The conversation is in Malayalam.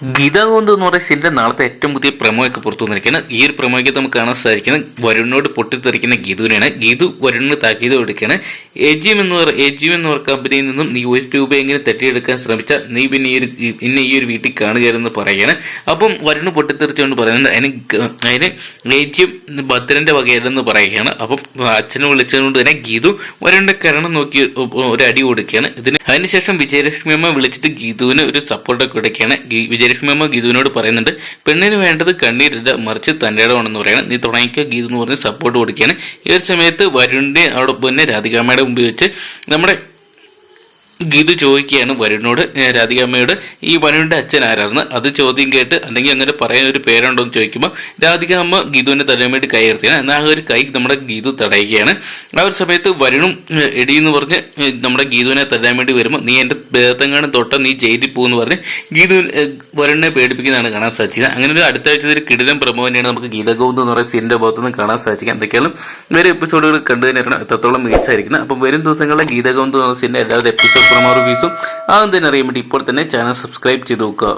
ഗീത ഗോന്ത് എന്ന് പറയുന്ന സിനിമ നാളത്തെ ഏറ്റവും പുതിയ പ്രമോ ഒക്കെ പുറത്തു വന്നിരിക്കുന്നത് ഈ ഒരു പ്രമോയ്ക്ക് നമുക്ക് കാണാൻ സാധിക്കുന്നത് വരുണിനോട് പൊട്ടിത്തെറിക്കുന്ന ഗീതുവിനാണ് ഗീതു വരുണിന് താക്കീത് കൊടുക്കുകയാണ്. എ ജി എം എന്ന് പറയുന്ന എ ജി എം എന്ന് പറയുന്ന കമ്പനിയിൽ നിന്നും നീ ഒരു രൂപയെങ്കിലും തട്ടിയെടുക്കാൻ ശ്രമിച്ചാൽ നീ പിന്നെ ഈ ഒരു ഇന്നെ ഈ ഒരു വീട്ടിൽ കാണുകയെന്ന് പറയുകയാണ്. അപ്പം വരുണ് പൊട്ടിത്തെറിച്ചുകൊണ്ട് പറയുന്നുണ്ട്. അതിന് അതിന് എ ജി എം വകയല്ലെന്ന് പറയുകയാണ്. അപ്പം അച്ഛനെ വിളിച്ചതുകൊണ്ട് തന്നെ ഗീതു വരുണിന്റെ കരണം നോക്കി ഒരു അടി കൊടുക്കുകയാണ്. ഇതിന് അതിനുശേഷം വിജയലക്ഷ്മി അമ്മ വിളിച്ചിട്ട് ഗീതുവിന് ഒരു സപ്പോർട്ടൊക്കെ കൊടുക്കുകയാണ്. ഗീ- വിജയലക്ഷ്മി അമ്മ ഗീതുവിനോട് പറയുന്നുണ്ട് പെണ്ണിന് വേണ്ടത് കണ്ണീരുത് മറിച്ച് തന്റെ ഇടമാണെന്ന് പറയണം. നീ തുടങ്ങിക്കുക ഗീതു എന്ന് പറഞ്ഞ് സപ്പോർട്ട് കൊടുക്കുകയാണ്. ഈ ഒരു സമയത്ത് വരുണിന്റെ അവിടെ തന്നെ രാധികാമ്മയുടെ മുമ്പിൽ വെച്ച് നമ്മുടെ ഗീതു ചോദിക്കുകയാണ് വരുണിനോട് രാധികാമ്മയോട് ഈ വരുണിന്റെ അച്ഛൻ ആരായിരുന്നു അത് ചോദ്യം കേട്ട് അല്ലെങ്കിൽ അങ്ങനെ പറയാൻ ഒരു പേരുണ്ടോ എന്ന് ചോദിക്കുമ്പോൾ രാധികാമ്മ ഗീതുവിന്റെ തലയുമായിട്ട് കൈ ഉയർത്തിയാണ്. എന്നാൽ ആ ഒരു കൈ നമ്മുടെ ഗീതു തടയുകയാണ്. ആ ഒരു സമയത്ത് വരുണും എടി എന്ന് പറഞ്ഞ് നമ്മുടെ ഗീതുവിനെ തടയാൻ വേണ്ടി വരുമ്പോൾ നീ എന്റെ ദേഹത്തെങ്ങാനും തൊട്ട നീ ജയിലിൽ പോകുമെന്ന് പറഞ്ഞ് ഗീതു വരുണിനെ പേടിപ്പിക്കുന്നതാണ് കാണാൻ സാധിച്ചത്. അങ്ങനെ ഒരു അടുത്ത ആഴ്ച ഒരു കിടിലം പ്രമോഹനെയാണ് നമുക്ക് ഗീതഗോവിന്ദ് എന്ന് പറയുന്ന സീനിന്റെ ഭാഗത്തു നിന്ന് കാണാൻ സാധിക്കുക എന്തൊക്കെയാണ് വേറെ എപ്പിസോഡുകൾ കണ്ടു തന്നെയാണ് എത്രത്തോളം മികച്ചായിരിക്കുന്നത് അപ്പം വരും ദിവസങ്ങളിലെ ഗീതഗോവിന്ദ് എന്ന് പറയുന്ന സീനിന്റെ എല്ലാവരും എപ്പിസോഡ് ആദ്യം തന്നെ അറിയാൻ വേണ്ടി ഇപ്പോൾ തന്നെ ചാനൽ സബ്സ്ക്രൈബ് ചെയ്ത് നോക്കുക.